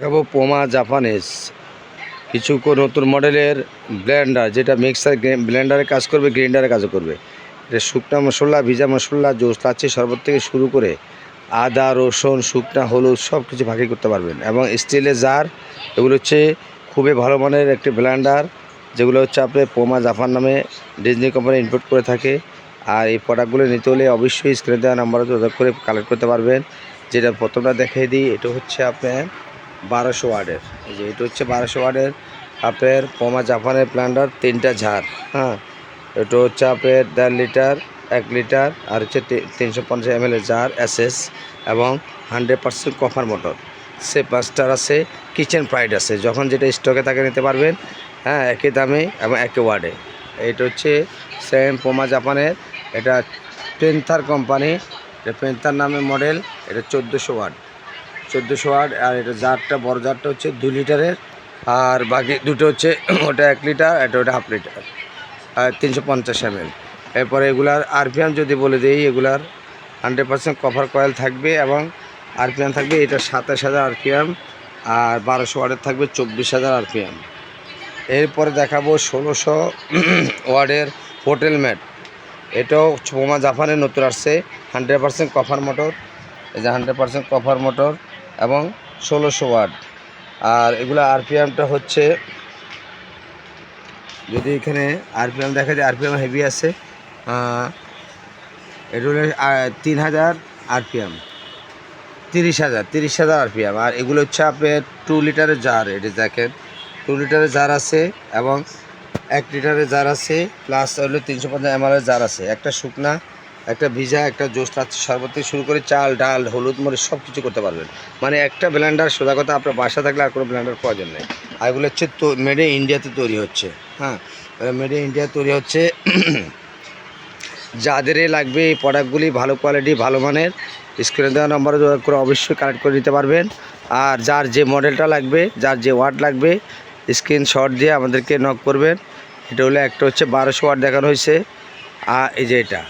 দেখাবো পোমা জাপানিজ কিছু নতুন মডেলের ব্লেন্ডার যেটা মিক্সার ব্লেন্ডারে কাজ করবে গ্রাইন্ডারে কাজ করবে। এটা শুকনা মশলা, ভিজা মশলা, জোস লাচ্ছি শরবত থেকে শুরু করে আদা, রসুন, শুকনা, হলুদ সব কিছু ভাগে করতে পারবেন। এবং স্টিলের জার এগুলো হচ্ছে খুবই ভালো মানের একটি ব্লেন্ডার যেগুলো হচ্ছে আপনি পোমা জাপান নামে ডিজনি কোম্পানি ইনপুট করে থাকে। আর এই প্রোডাক্টগুলো নিতে হলে অবশ্যই স্ক্রিনে দেওয়া নাম্বারে করে কালেক্ট করতে পারবেন। যেটা প্রথমটা দেখিয়ে দিই, এটা হচ্ছে আপনার বারোশো ওয়ার্ডের। এই যে এটা হচ্ছে বারোশো ওয়ার্ডের আপনার পোমা জাপানের প্ল্যান্ডার তিনটা ঝাড় হ্যাঁ? এটা হচ্ছে আপনার দেড় লিটার, এক লিটার, আর হচ্ছে তিনশো পঞ্চাশ এম এর জার এসএস এবং হান্ড্রেড পার্সেন্ট কফার মোটর সে পাঁচটার আছে কিচেন ফ্রাইড আছে। যখন যেটা স্টকে তাকে নিতে পারবেন হ্যাঁ একই দামে এবং একই ওয়ার্ডে। এটা হচ্ছে সেম পোমা জাপানের এটা পেন্থার কোম্পানি এটা পেন্থার নামে মডেল এটা চোদ্দোশো ওয়ার্ড। চোদ্দোশো ওয়াট, আর এটা জারটা, বড় জারটা হচ্ছে দু লিটারের, আর বাকি দুটো হচ্ছে ওটা এক লিটার এটা ওটা হাফ লিটার, আর তিনশো পঞ্চাশ এম এরপরে এগুলার আরপিএম যদি বলে দিই, এগুলার হান্ড্রেড পার্সেন্ট কভার কয়েল থাকবে এবং আরপিএম থাকবে, এটা সাতাশ হাজার আরপিএম, আর বারোশো ওয়ার্ডের থাকবে চব্বিশ হাজার আরপিএম। এরপরে দেখাবো ষোলোশো ওয়ার্ডের হোটেল ম্যাট। এটাও ছোমা জাপানের নতুন আসছে, হান্ড্রেড পার্সেন্ট কভার মোটর, এই যে হান্ড্রেড পার্সেন্ট কভার মোটর এবং ষোলোশো ওয়াট। আর এগুলো আরপিএমটা হচ্ছে, যদি এখানে আরপিএম দেখা যায়, আরপিএম হেভি আছে এটা তিন হাজার আরপিএম। তিরিশ হাজার তিরিশ হাজার আরপিএম। আর এগুলো হচ্ছে আপনার টু লিটারের জার এটি দেখেন। টু লিটারের জার আছে এবং এক লিটারের জার আছে প্লাস হলো তিনশো পঞ্চাশ এমএলের জার আছে। একটা শুকনা একটা ভিজা, একটা জোস লাচ্ছি শরবত থেকে শুরু করে চাল, ডাল, হলুদ, মরিচ সব কিছু করতে পারবেন। মানে একটা ব্লেন্ডার সোজা কথা, আপনার বাসা থাকলে আর কোনো ব্লেন্ডার প্রয়োজন নেই। আর এগুলো হচ্ছে তো মেড ইন ইন্ডিয়াতে তৈরি হচ্ছে হ্যাঁ? মেড ইন ইন্ডিয়া তৈরি হচ্ছে, যাদের লাগবে এই প্রোডাক্টগুলি ভালো কোয়ালিটি ভালো মানের স্ক্রিনে দেওয়া নম্বরে যোগাযোগ করে অবশ্যই কালেক্ট করে নিতে পারবেন। আর যার যে মডেলটা লাগবে, যার যে ওয়াট লাগবে স্ক্রিনশট দিয়ে আমাদেরকে নক করবেন। এটা হলো একটা হচ্ছে বারোশো ওয়াট দেখানো হয়েছে। আর এই যে এটা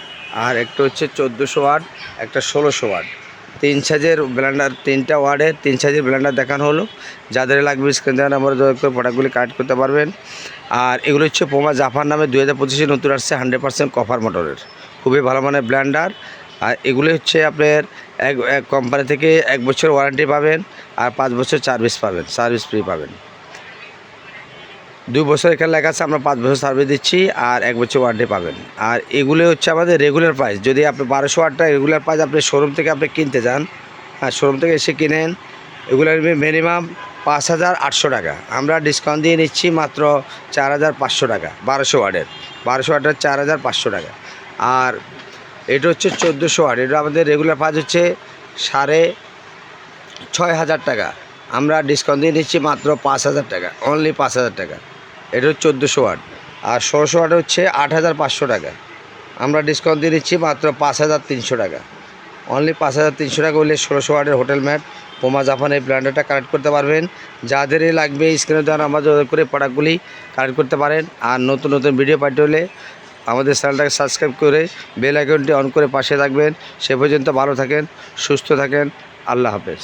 আর একটা হচ্ছে চোদ্দোশো ওয়াট, একটা ষোলোশো ওয়াট। তিন সাইজের ব্লেন্ডার তিনটা ওয়ার্ডের তিন সাইজের ব্লেন্ডার দেখানো হলো। যাদের লাগবে স্ক্রিন নাম্বারে যোগাযোগ করে প্রোডাক্টগুলি কালেক্ট করতে পারবেন। আর এগুলো হচ্ছে পোমা জাফার নামে দু হাজার পঁচিশে নতুন আসছে হান্ড্রেড পার্সেন্ট কফার মোটরের খুবই ভালো মানের ব্লেন্ডার আর এগুলো হচ্ছে আপনার এক কোম্পানি থেকে এক বছর ওয়ারেন্টি পাবেন আর পাঁচ বছর সার্ভিস পাবেন সার্ভিস ফ্রি পাবেন। দুই বছর এখানে লেখা আছে, আমরা পাঁচ বছর সার্ভিস দিচ্ছি আর এক বছর ওয়ারেন্টি পাবেন। আর এগুলো হচ্ছে আমাদের রেগুলার প্রাইস যদি আপনি বারোশো আটটা রেগুলার প্রাইস আপনি শোরুম থেকে আপনি কিনতে যান হ্যাঁ শোরুম থেকে এসে কিনেন এগুলোর মিনিমাম পাঁচ হাজার আটশো টাকা। আমরা ডিসকাউন্ট দিয়ে নিচ্ছি মাত্র চার হাজার পাঁচশো টাকা, বারোশো ওয়ার্ডের বারোশো ওয়ার্ডের চার হাজার পাঁচশো টাকা। আর এটা হচ্ছে চোদ্দোশো ওয়ার্ড এটা আমাদের রেগুলার প্রাইস হচ্ছে সাড়ে ছয় হাজার টাকা। আমরা ডিসকাউন্ট দিয়ে নিচ্ছি মাত্র পাঁচ হাজার টাকা অনলি পাঁচ হাজার টাকা। এটা হচ্ছে চোদ্দোশো ওয়াট। আর ষোলোশো ওয়াট হচ্ছে আট হাজার পাঁচশো টাকা। আমরা ডিসকাউন্ট দিয়ে দিচ্ছি মাত্র পাঁচ হাজার তিনশো টাকা। অনলি পাঁচ হাজার তিনশো টাকা হলে ষোলোশো ওয়াটের হোটেল ম্যাট পোমা জাপান এই ব্র্যান্ডটা কালেক্ট করতে পারবেন। যাদেরই লাগবে স্ক্রিনে দেওয়ার আমরা যোগাযোগ করে প্রোডাক্টগুলি কালেক্ট করতে পারেন। আর নতুন নতুন ভিডিও পাঠাতে হলে আমাদের চ্যানেলটাকে সাবস্ক্রাইব করে বেল আইকনটি অন করে পাশে থাকবেন। সে পর্যন্ত ভালো থাকেন, সুস্থ থাকেন। আল্লাহ হাফেজ।